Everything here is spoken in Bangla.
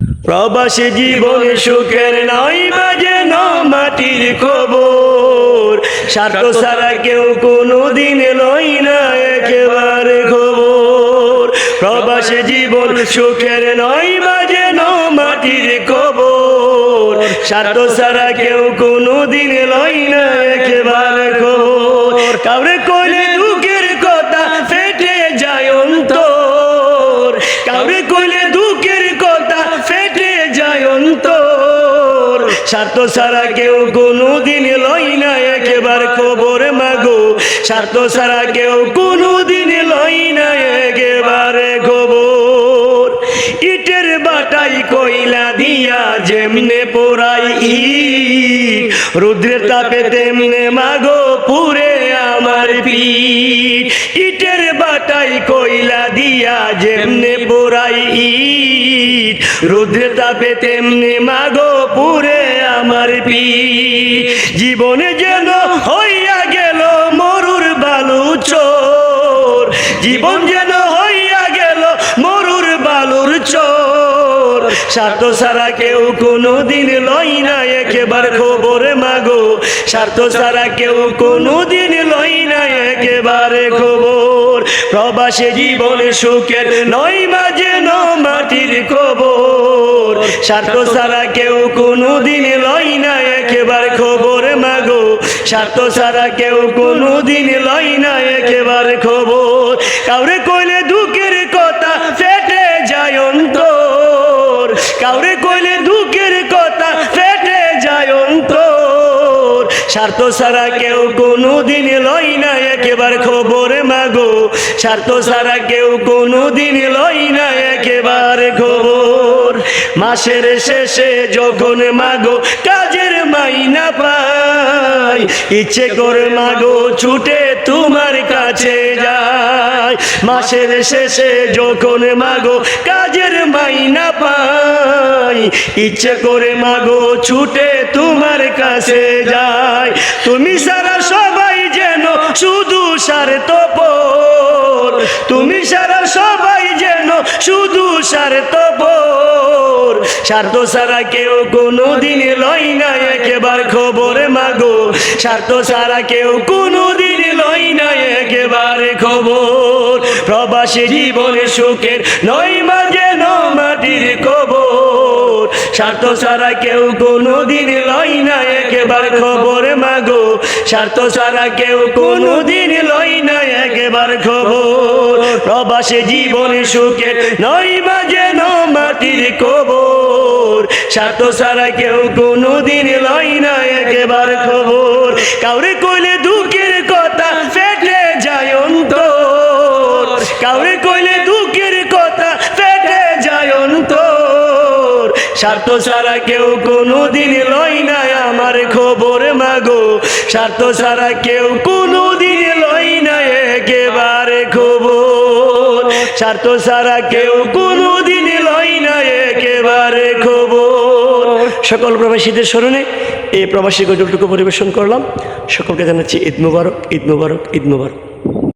প্রবাসী জীবন সুখের নয় বাজে ন মাটির খবর। স্বার্থ ছাড়া কেউ কোনো দিন লই না একেবারে খবর। প্রবাসী জীবন সুখের নয় বাজে ন মাটির খবর। স্বার্থ ছাড়া কেউ কোনো দিন লই না একেবারে খবর। কাউরে কইলে ছাড়া কেউ কোনো দিন লই না, একেবারে খবর মাগো। স্বার্থ ছাড়া কেউ কোনো দিন লই না, একেবারে খবর ইটের বাটাই কইলা দিয়া যেমনে পোড়াই রুদ্রের তাপে তেমনে মাগো পুরে আমার পিঠ। ইটের বাটাই কইলা দিয়া যেমনে পোড়াই রুদ্রের তাপে তেমনে মাগো পুরে আমার পিঠ জীবনে যেন হইয়া গেল মরুর বালু চোর। জীবন যেন হইয়া গেল মরুর বালুর চোর। স্বার্থ ছাড়া কেউ কোনো দিন লই না একেবার খবর মাগো। স্বার্থ ছাড়া কেউ কোনো দিন লই না একেবারে খবর। প্রবাসে জীবনে সুখের নয় মাঝে ন মাটির খবর। স্বার্থ ছাড়া কেউ কোনো দিন লই না, একেবার খবর মাগো। স্বার্থ ছাড়া কেউ কোনো দিন লই না, একেবারে খবর। কাউরে কইলে দুঃখের কথা ফেটে যায় অন্তর। কাউরে কইলে দুঃখের কথা ফেটে যায় অন্তর। স্বার্থ ছাড়া কেউ কোনো দিন লই না, একেবারে খবর মাগো। স্বার্থ ছাড়া কেউ কোনো দিন লই না, একেবারে খবর। মাসের শেষে যখন মাগো কাজের মাইনা পাই, ইচ্ছে করে মাগো ছুটে তোমার কাছে যায় মাসের শেষে যখন মাগো কাজের মাইনা পাই, ইচ্ছে করে মাগো ছুটে তোমার কাছে যায় তুমি সারা সবাই যেন শুধু স্বার্থ তুমি সারা সবাই যেন শুধু স্বার্থ স্বার্থ ছাড়া কেউ কোনো দিন লই না, একেবার খবর মাগো। স্বার্থ ছাড়া কেউ কোনো দিন লই না, একেবারে খবর। প্রবাসী জীবনে সুখের নয় মাঝে মাটির খবর স্বার্থ ছাড়া কেউ কোনো দিন লই না, একেবার খবর মাগো। স্বার্থ ছাড়া কেউ কোনো দিন লই না, একেবার খবর। প্রবাসী জীবনে সুখের নয় মাঝে মাটির খবর স্বার্থ ছাড়া কেউ কোনো দিন লই না একেবার খবর। কাউরে কইলে দুঃখের কথা ফেটে যায় অন্তর। কাউরে কইলে দুঃখের কথা ফেটে যায় অন্তর। স্বার্থ ছাড়া কেউ কোনো দিন লই না আমার খবর, মাগো। স্বার্থ ছাড়া কেউ কোনো দিন লই না একেবারে খবর। স্বার্থ ছাড়া কেউ একেবারে খবর সকল প্রবাসীদের স্মরণে এই প্রবাসী গজলটুকু পরিবেশন করলাম। সকলকে জানাচ্ছি ঈদ মুবারক ঈদ মুবারক ঈদ মুবারক।